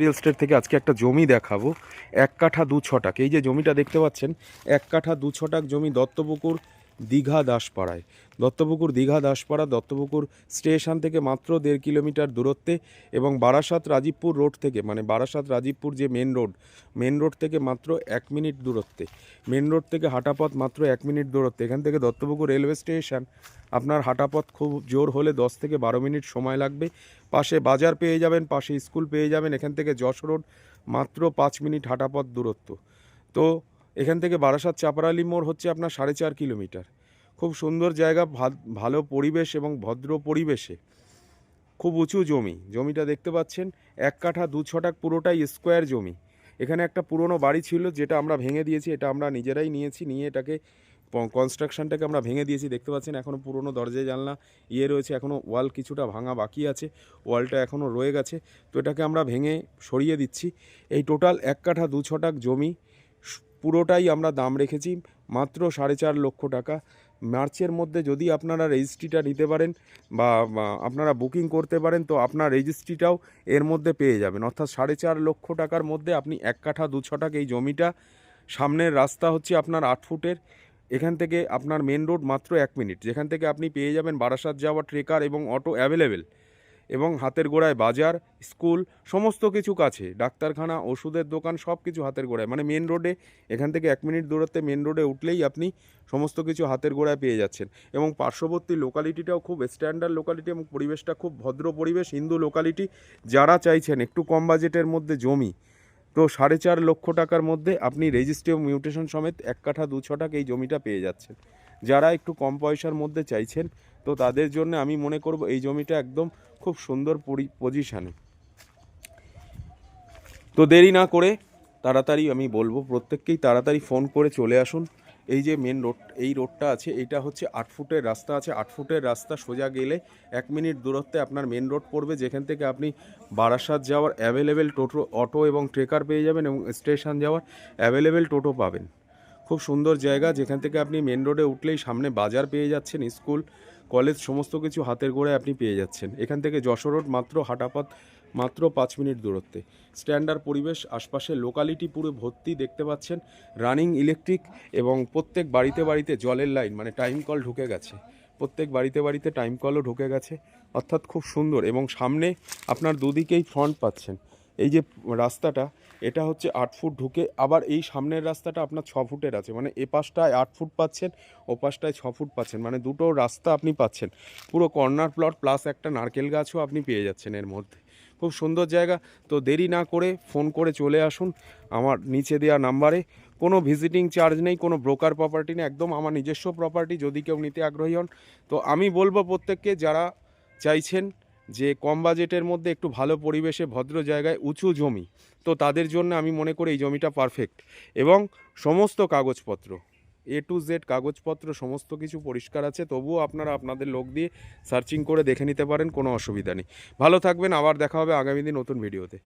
Real estate থেকে আজকে একটা জমি দেখাবো। এক কাঠা দু ছটাক। এই যে জমিটা দেখতে পাচ্ছেন, এক কাঠা দু ছটাক জমি দত্তপুকুর দীঘা দাসপাড়ায়। দত্তপুকুর দীঘা দাসপাড়া, দত্তপুকুর স্টেশন থেকে মাত্র দেড় কিলোমিটার দূরত্বে এবং বারাসাত রাজীবপুর রোড থেকে মানে বারাসাত রাজীবপুর যে মেন রোড মেন রোড থেকে মাত্র এক মিনিট দূরত্বে। মেন রোড থেকে হাঁটাপথ মাত্র এক মিনিট দূরত্বে। এখান থেকে দত্তপুকুর রেলওয়ে স্টেশন। আপনার হাঁটাপথ খুব জোর হলে দশ থেকে বারো মিনিট সময় লাগবে। পাশে বাজার পেয়ে যাবেন, পাশে স্কুল পেয়ে যাবেন। এখান থেকে যশ রোড মাত্র পাঁচ মিনিট হাঁটাপথ দূরত্ব। তো এখান থেকে বারাসাত চাপারালি মোড় হচ্ছে আপনার সাড়ে চার কিলোমিটার। খুব সুন্দর জায়গা ভালো পরিবেশ এবং ভদ্র পরিবেশে। খুব উঁচু জমি, জমিটা দেখতে পাচ্ছেন, এক কাঠা দু ছটাক পুরোটাই স্কোয়ার জমি। এখানে একটা পুরনো বাড়ি ছিল যেটা আমরা ভেঙে দিয়েছি, এটা আমরা নিজেরাই নিয়েছি, নিয়ে এটাকে কনস্ট্রাকশনটাকে আমরা ভেঙে দিয়েছি। দেখতে পাচ্ছেন এখনও পুরনো দরজায় জানলা ইয়ে রয়েছে এখনও ওয়াল কিছুটা ভাঙা বাকি আছে, ওয়ালটা এখনও রয়ে গেছে। তো এটাকে আমরা ভেঙে সরিয়ে দিচ্ছি। এই টোটাল এক কাঠা দু ছটাক জমি পুরোটাই আমরা দাম রেখেছি, মাত্র সাড়ে চার লক্ষ টাকা। মার্চের মধ্যে যদি আপনারা রেজিস্ট্রিটা নিতে পারেন বা আপনারা বুকিং করতে পারেন, তো আপনার রেজিস্ট্রিটাও এর মধ্যে পেয়ে যাবেন। অর্থাৎ সাড়ে চার লক্ষ টাকার মধ্যে আপনি এক কাঠা, দু ছটাক এই জমিটা, সামনের রাস্তা হচ্ছে আপনার আট ফুটের, এখান থেকে আপনার মেন রোড মাত্র এক মিনিট। যেখান থেকে আপনি পেয়ে যাবেন বারাসাত যাওয়া ট্রেকার এবং অটো অ্যাভেলেবেল। এবং হাতের গোড়ায় বাজার, স্কুল, সমস্ত কিছু কাছে। ডাক্তারখানা, ওষুধের দোকান, সব কিছু হাতের গোড়ায়। মানে মেন রোডে এখান থেকে এক মিনিট দূরত্বে মেন রোডে উঠলেই আপনি সমস্ত কিছু হাতের গোড়ায় পেয়ে যাচ্ছেন। এবং পার্শ্ববর্তী লোকালিটিটাও খুব স্ট্যান্ডার্ড লোকালিটি এবং পরিবেশটা খুব ভদ্র পরিবেশ, হিন্দু লোকালিটি যারা চাইছেন একটু কম বাজেটের মধ্যে জমি, তো সাড়ে চার লক্ষ টাকার মধ্যে আপনি রেজিস্ট্রি মিউটেশন সমেত এক কাঠা দু ছটাক এই জমিটা পেয়ে যাচ্ছেন। যারা একটু কম পয়সার মধ্যে চাইছেন তো তাদের জন্য আমি মনে করব এই জমিটা একদম খুব সুন্দর পজিশানে তো দেরি না করে তাড়াতাড়ি আমি বলব, প্রত্যেককেই তাড়াতাড়ি ফোন করে চলে আসুন। এই যে মেন রোড এই রোডটা আছে, এইটা হচ্ছে আট ফুটের রাস্তা আছে। আট ফুটের রাস্তা সোজা গেলে এক মিনিট দূরত্বে আপনার মেন রোড পড়বে, যেখান থেকে আপনি বারাসাত যাওয়ার অ্যাভেলেবেল টোটো অটো এবং ট্রেকার পেয়ে যাবেন এবং স্টেশন যাওয়ার অ্যাভেলেবেল টোটো পাবেন। খুব সুন্দর জায়গা। যেখান থেকে আপনি মেন রোডে উঠলেই সামনে বাজার পেয়ে যাচ্ছেন, স্কুল কলেজ সমস্ত কিছু হাতের গোড়ায় আপনি পেয়ে যাচ্ছেন। এখান থেকে যশোর রোড মাত্র হাঁটাপথ, মাত্র পাঁচ মিনিট দূরত্বে। স্ট্যান্ডার্ড পরিবেশ, আশপাশে লোকালিটি পুরো ভর্তি দেখতে পাচ্ছেন। রানিং ইলেকট্রিক এবং প্রত্যেক বাড়িতে বাড়িতে জলের লাইন মানে টাইম কল ঢুকে গেছে। প্রত্যেক বাড়িতে বাড়িতে টাইম কলও ঢুকে গেছে। অর্থাৎ খুব সুন্দর এবং সামনে আপনার দুদিকেই ফ্রন্ট পাচ্ছেন। এই যে রাস্তাটা, এটা হচ্ছে আট ফুট ঢুকে আবার এই সামনের রাস্তাটা আপনার ছ ফুটের আছে। মানে এ পাশটায় আট ফুট পাচ্ছেন, ও পাশটায় ছ ফুট পাচ্ছেন। মানে দুটো রাস্তা আপনি পাচ্ছেন। পুরো কর্নার প্লট প্লাস একটা নারকেল গাছও আপনি পেয়ে যাচ্ছেন এর মধ্যে। খুব সুন্দর জায়গা। তো দেরি না করে ফোন করে চলে আসুন আমার নিচে দেওয়া নাম্বারে। কোনো ভিজিটিং চার্জ নেই, কোনো ব্রোকার প্রপার্টি নেই, একদম আমার নিজস্ব প্রপার্টি, যদি কেউ নিতে আগ্রহী হন। তো আমি বলব প্রত্যেককে, যারা চাইছেন যে কম বাজেটের মধ্যে একটু ভালো পরিবেশে ভদ্র জায়গায় উঁচু জমি, তো তাদের জন্য আমি মনে করি এই জমিটা পারফেক্ট এবং সমস্ত কাগজপত্র এ টু জেড কাগজপত্র, সমস্ত কিছু পরিষ্কার আছে, তবুও আপনারা আপনাদের লোক দিয়ে সার্চিং করে দেখে নিতে পারেন, কোনো অসুবিধা নেই। ভালো থাকবেন, আবার দেখা হবে আগামী দিন নতুন ভিডিওতে